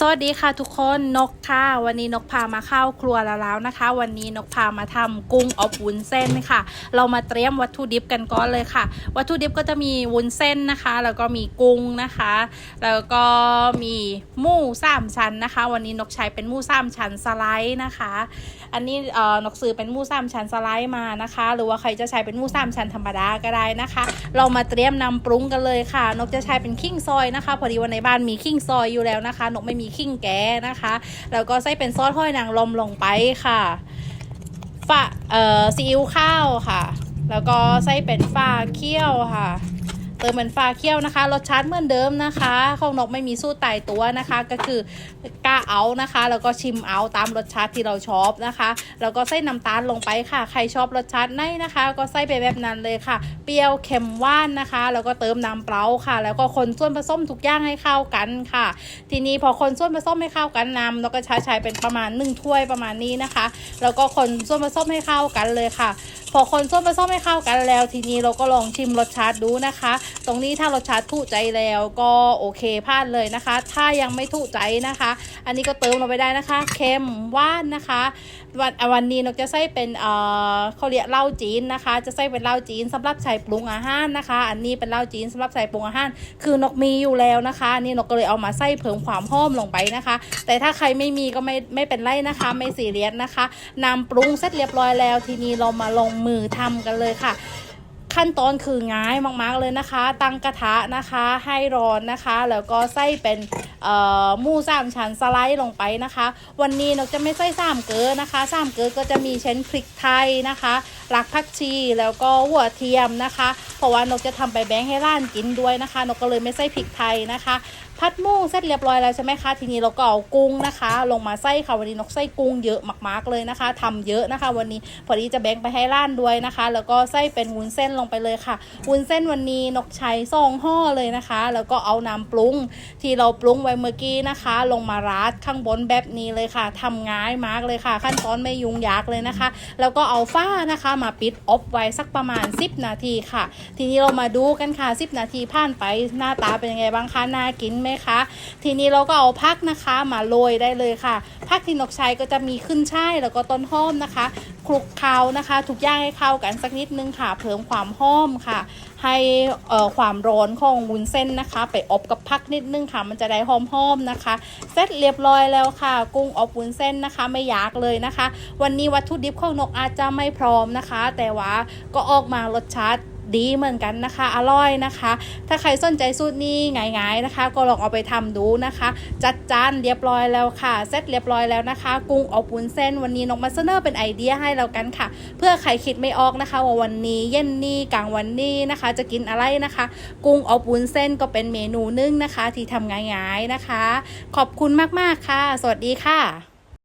สวัสดีค่ะทุกคนนกค่ะ วันนี้นกพามาเข้าครัวแล้วนะคะ วันนี้นกพามาทำกุ้งอบวุ้นเส้นค่ะ เรามาเตรียมวัตถุดิบกันก่อนเลยค่ะ วัตถุดิบก็จะมีวุ้นเส้นนะคะ แล้วก็มีกุ้งนะคะ แล้วก็มีหมูสามชั้นนะคะ วันนี้นกใช้เป็นหมูสามชั้นสไลด์นะคะ อันนี้เอ่อนกซื้อเป็นหมูสามชั้นสไลด์มานะคะ หรือว่าใครจะใช้เป็นหมูสามชั้นธรรมดาก็ได้นะคะ เรามาเตรียมนำปรุงกันเลยค่ะ นกจะใช้เป็นขิงซอยนะคะ พอดีวันในบ้านมีขิงซอยอยู่แล้วนะคะ นกไม่มีขิงแก้นะคะ แล้วก็ใส่เป็นซอสห้อยนางรมลงไปค่ะฝาเอ่อซีอิ๊วข้าวค่ะ แล้วก็ใส่เป็นฟ้าเคี่ยวค่ะเติมเป็นฟ้าเคี่ยวนะคะ รสชาติเหมือนเดิมนะคะของนกไม่มีสูตรตายตัวนะคะ ก็คือกาเอานะคะ แล้วก็ชิมเอาตามรสชาติที่เราชอบนะคะ แล้วก็ใส่น้ำตาลลงไปค่ะ ใครชอบรสชาติไหนนะคะ ก็ใส่ไปแบบนั้นเลยค่ะ เปรี้ยวเค็มหวานนะคะ แล้วก็เติมน้ำเปล่าค่ะ แล้วก็คนส่วนผสมทุกอย่างให้เข้ากันค่ะ ทีนี้พอคนส่วนผสมให้เข้ากันน้ำเราก็ใช้ใช้เป็นประมาณ 1 ถ้วยประมาณนี้นะคะ แล้วก็คนส่วนผสมให้เข้ากันเลยค่ะ พอคนส่วนผสมให้เข้ากันแล้ว ทีนี้เราก็ลองชิมรสชาติดูนะคะ ตรงนี้ถ้ารสชาติถูกใจแล้วก็โอเคพลาดเลยนะคะ ถ้ายังไม่ถูกใจนะคะ อันนี้ก็เติมลงไปได้นะคะเค็มหวานนะคะวันวันนี้นกจะใส่เป็นเอ่อเขาเรียกเหล้าจีนนะคะ จะใส่เป็นเหล้าจีนสำหรับใช้ปรุงอาหารนะคะ อันนี้เป็นเหล้าจีนสำหรับใส่ปรุงอาหาร คือนกมีอยู่แล้วนะคะอันนี่นกก็เลยเอามาใส่เพิ่มความหอมลงไปนะคะ แต่ถ้าใครไม่มีก็ไม่ไม่เป็นไรนะคะ ไม่สีเรียสนะคะนำปรุงเสร็จเรียบร้อยแล้ว ทีนี้เรามาลงมือทำกันเลยค่ะ ขั้นตอนคือง่ายมากๆเลยนะคะ ตั้งกระทะนะคะให้ร้อนนะคะ แล้วก็ใส่เป็นหมูสามชั้นสไลด์ลงไปนะคะ วันนี้นกจะไม่ใส่สามเกลือนะคะสามเกลือก็จะมีเช่นพริกไทยนะคะรักผักชีแล้วก็หัวเทียมนะคะ เพราะว่านกจะทำไปแบงค์ให้ร้านกินด้วยนะคะ นกก็เลยไม่ใส่พริกไทยนะคะ พัดหมูเสร็จเรียบร้อยแล้วใช่ไหมคะ ทีนี้เราก็เอากุ้งนะคะ ลงมาใส่ค่ะวันนี้นกใส่กุ้งเยอะมากๆเลยนะคะทำเยอะนะคะ วันนี้พอดีจะแบงไปให้ร้านด้วยนะคะ แล้วก็ใส่เป็นวุ้นเส้นลงไปเลยค่ะวุ้นเส้นวันนี้นกใช้ซองห่อเลยนะคะ แล้วก็เอาน้ำปรุง ที่เราปรุงไว้เมื่อกี้นะคะ ลงมาราดข้างบนแบบนี้เลยค่ะทำง่ายมากเลยค่ะ ขั้นตอนไม่ยุ่งยากเลยนะคะ แล้วก็เอาฝ้านะคะมาปิดอบไว้สักประมาณ 10 นาทีค่ะ ทีนี้เรามาดูกันค่ะ 10 นาทีผ่านไปหน้าตาเป็นยังไงบ้างคะน่ากินไหมคะ ทีนี้เราก็เอาพักนะคะมาโรยได้เลยค่ะพักที่นกใช้ก็จะมีขึ้นช่ายแล้วก็ต้นหอมนะคะ คลุกเคล้านะคะ ทุกอย่างให้เข้ากันสักนิดนึงค่ะ เพิ่มความหอมค่ะ ให้ความร้อนของวุ้นเส้นนะคะ ไปอบกับพักนิดนึงค่ะ มันจะได้หอมๆนะคะ เสร็จเรียบร้อยแล้วค่ะ กุ้งอบวุ้นเส้นนะคะ ไม่ยากเลยนะคะ วันนี้วัตถุดิบของนกอาจจะไม่พร้อมนะคะ แต่ว่าก็ออกมารสชาติ ดีเหมือนกันนะคะ อร่อยนะคะ ถ้าใครสนใจสูตรนี้ง่ายๆนะคะ ก็ลองเอาไปทำดูนะคะ จัดจานเรียบร้อยแล้วค่ะเสร็จเรียบร้อยแล้วนะคะ กุ้งอบวุ้นเส้นวันนี้นกมาเสนอเป็นไอเดียให้แล้วกันค่ะ เพื่อใครคิดไม่ออกนะคะ ว่าวันนี้เย็นนี้กลางวันนี้นะคะ จะกินอะไรนะคะ กุ้งอบวุ้นเส้นก็เป็นเมนูนึ่งนะคะ ที่ทำง่ายๆนะคะ ขอบคุณมากๆค่ะ สวัสดีค่ะ